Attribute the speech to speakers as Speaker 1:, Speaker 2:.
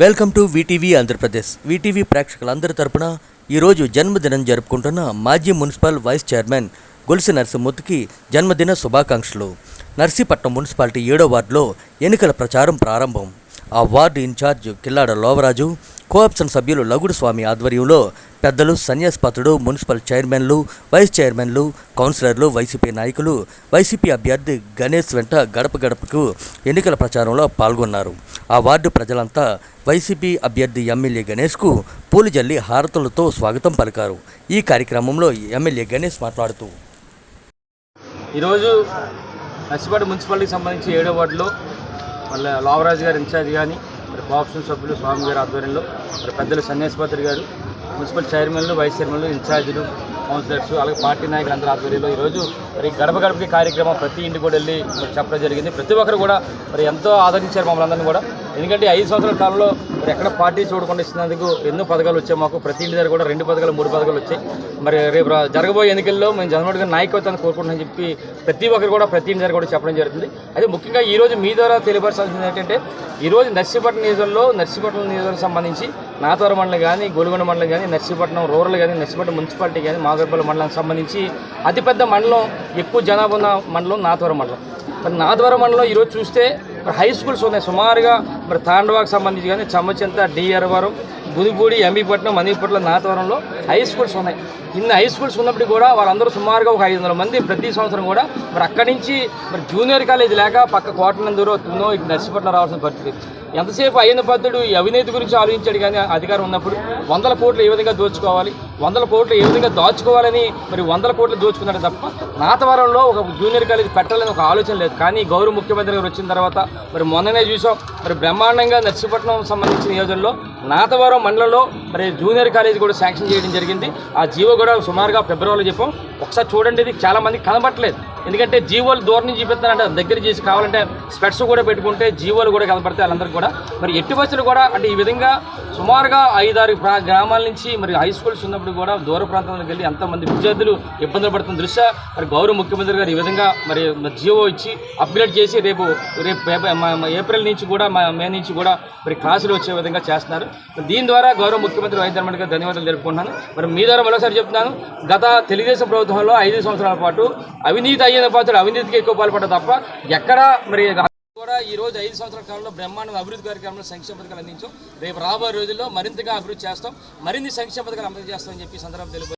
Speaker 1: Welcome to VTV Andhra Pradesh. VTV ప్రేక్షకులందరి తరపున ఈరోజు జన్మదినం జరుపుకుంటున్న మాజీ మున్సిపల్ వైస్ చైర్మన్ గొలుసు నరసింహమూర్తికి జన్మదిన శుభాకాంక్షలు. నర్సీపట్నం మున్సిపాలిటీ ఏడో వార్డులో ఎన్నికల ప్రచారం ప్రారంభం. ఆ ward incharge Killada Lovaraju cooption సభ్యులు లగుడు స్వామి ఆధ్వర్యంలో పెద్దలు సన్యాసిపతుడు మున్సిపల్ చైర్మన్లు వైస్ చైర్మన్లు కౌన్సిలర్లు వైసీపీ నాయకులు వైసీపీ అభ్యర్థి గణేష్ వెంట గడప గడపకు ఎన్నికల ప్రచారంలో పాల్గొన్నారు. ఆ వార్డు ప్రజలంతా వైసీపీ అభ్యర్థి ఎమ్మెల్యే గణేష్కు పూలు జల్లి హారతులతో స్వాగతం పలికారు. ఈ కార్యక్రమంలో ఎమ్మెల్యే గణేష్ మాట్లాడుతూ.
Speaker 2: ఈరోజు నర్సిపేట మున్సిపాలిటీకి సంబంధించి ఏడో వార్డులో మళ్ళీ లావరాజు గారు ఇన్ఛార్జ్ కానీ మరి కోఆప్షన్ సభ్యులు స్వామి గారి ఆధ్వర్యంలో మరి పెద్దలు సన్యాసిపాత్రి గారు మున్సిపల్ చైర్మన్లు వైస్ చైర్మన్లు ఇన్ఛార్జీలు కౌన్సిలర్స్ అలాగే పార్టీ నాయకులు అందరూ ఆధ్వర్యంలో ఈరోజు మరి గడప గడపకి కార్యక్రమం ప్రతి ఇంటికి కూడా వెళ్ళి మరి చెప్పడం జరిగింది. ప్రతి ఒక్కరు కూడా మరి ఎంతో ఆదరించారు మమ్మల్ని అందరినీ కూడా. ఎందుకంటే ఐదు సంవత్సరాల కాలంలో మరి ఎక్కడ పార్టీ చూడకుండా ఇస్తున్నందుకు ఎన్నో పథకాలు వచ్చాయి మాకు. ప్రతి ఇంటి దగ్గర కూడా రెండు పథకాలు మూడు పథకాలు వచ్చాయి. మరి రేపు జరగబోయే ఎన్నికల్లో మేము జగన్మోహన్ గారి నాయకత్వాన్ని కోరుకుంటున్నామని చెప్పి ప్రతి ఒక్కరు కూడా ప్రతి ఇంటి దగ్గర కూడా చెప్పడం జరుగుతుంది. అయితే ముఖ్యంగా ఈరోజు మీ ద్వారా తెలియపరచాల్సింది ఏంటంటే ఈరోజు నర్సీపట్నం నియోజకవర్గంలో నర్సీపట్నం నియోజకవర్గం సంబంధించి నాతవరం మండలం కానీ గోలుగొండ మండలం కానీ నర్సీపట్నం రూరల్ కానీ నర్సీపట్నం మున్సిపాలిటీ కానీ మాగర్పల్లి మండలానికి సంబంధించి అతిపెద్ద మండలం ఎక్కువ జనాభా ఉన్న మండలం నాతవరం మండలం. మరి మండలం ఈరోజు చూస్తే హై స్కూల్స్ ఉన్నాయి. సుమారుగా మరి తాండవాకు సంబంధించి కానీ చమ్మచింత డిఆర్వరం గుదిపూడి ఎంబీపట్నం మణిపట్నం నాథవరంలో హై స్కూల్స్ ఉన్నాయి. ఇన్ని హై స్కూల్స్ ఉన్నప్పటికీ కూడా వాళ్ళందరూ సుమారుగా ఒక ఐదు వందల మంది ప్రతి సంవత్సరం కూడా మరి అక్కడి నుంచి మరి జూనియర్ కాలేజ్ లేక పక్క కోటనందూరో తునో ఇటు నర్సిపట్నం రావాల్సిన పరిస్థితి ఎంతసేపు అయిన పద్ధతుడు ఈ అవినీతి గురించి ఆలోచించాడు కానీ అధికారం ఉన్నప్పుడు వందల కోట్లు ఏ విధంగా దోచుకోవాలి? వందల కోట్లు ఏ విధంగా దాచుకోవాలని మరి వందల కోట్లు దోచుకున్నాడు తప్ప నాతవరంలో ఒక జూనియర్ కాలేజ్ పెట్టాలని ఒక ఆలోచన లేదు. కానీ గౌరవ ముఖ్యమంత్రి గారు వచ్చిన తర్వాత మరి మొన్ననే చూసాం మరి బ్రహ్మాండంగా నర్సీపట్నం సంబంధించిన నియోజకవర్గంలో నాతవరం మండలంలో మరి జూనియర్ కాలేజ్ కూడా శాంక్షన్ చేయడం జరిగింది. ఆ జీవో కూడా సుమారుగా ఫిబ్రవరిలో చెప్పాం. ఒకసారి చూడండి ఇది చాలామందికి కనబట్టలేదు ఎందుకంటే జీవోలు దూరం నుంచి చూపిస్తారంటే దగ్గర చేసి కావాలంటే స్పెట్స్ కూడా పెట్టుకుంటే జీవోలు కూడా కనపడతాయి వాళ్ళందరికీ కూడా. మరి ఎట్టి బస్సులు కూడా అంటే ఈ విధంగా సుమారుగా ఐదారు గ్రామాల నుంచి మరి హై స్కూల్స్ ఉన్నప్పుడు కూడా దూర ప్రాంతాలకు వెళ్ళి ఎంతమంది విద్యార్థులు ఇబ్బందులు పడుతున్న దృష్ట్యా మరి గౌరవ ముఖ్యమంత్రి గారు ఈ విధంగా మరి జియో ఇచ్చి అప్గ్రేడ్ చేసి రేపు రేపు ఏప్రిల్ నుంచి కూడా మే నుంచి కూడా మరి క్లాసులు వచ్చే విధంగా చేస్తున్నారు. దీని ద్వారా గౌరవ ముఖ్యమంత్రి వైద్యరమణ గారు ధన్యవాదాలు తెలుపుకుంటున్నాను. మరి మీ ద్వారా మరోసారి చెప్తున్నాను గత తెలుగుదేశం ప్రభుత్వంలో ఐదు సంవత్సరాల పాటు అవినీతి అయ్యిన పాత్ర అవినీతికి ఎక్కువ పాల్పడ్డ తప్ప ఎక్కడా మరి కూడా ఈ రోజు ఐదు సంవత్సరాల కాలంలో బ్రహ్మాండ అభివృద్ధి కార్యక్రమంలో సంక్షేమ పథకాలు అందించాం. రేపు రాబోయే రోజుల్లో మరింతగా అభివృద్ధి చేస్తాం. మరిన్ని సంక్షేమ పథకాలు అమలు చేస్తామని చెప్పి సందర్భం తెలుపు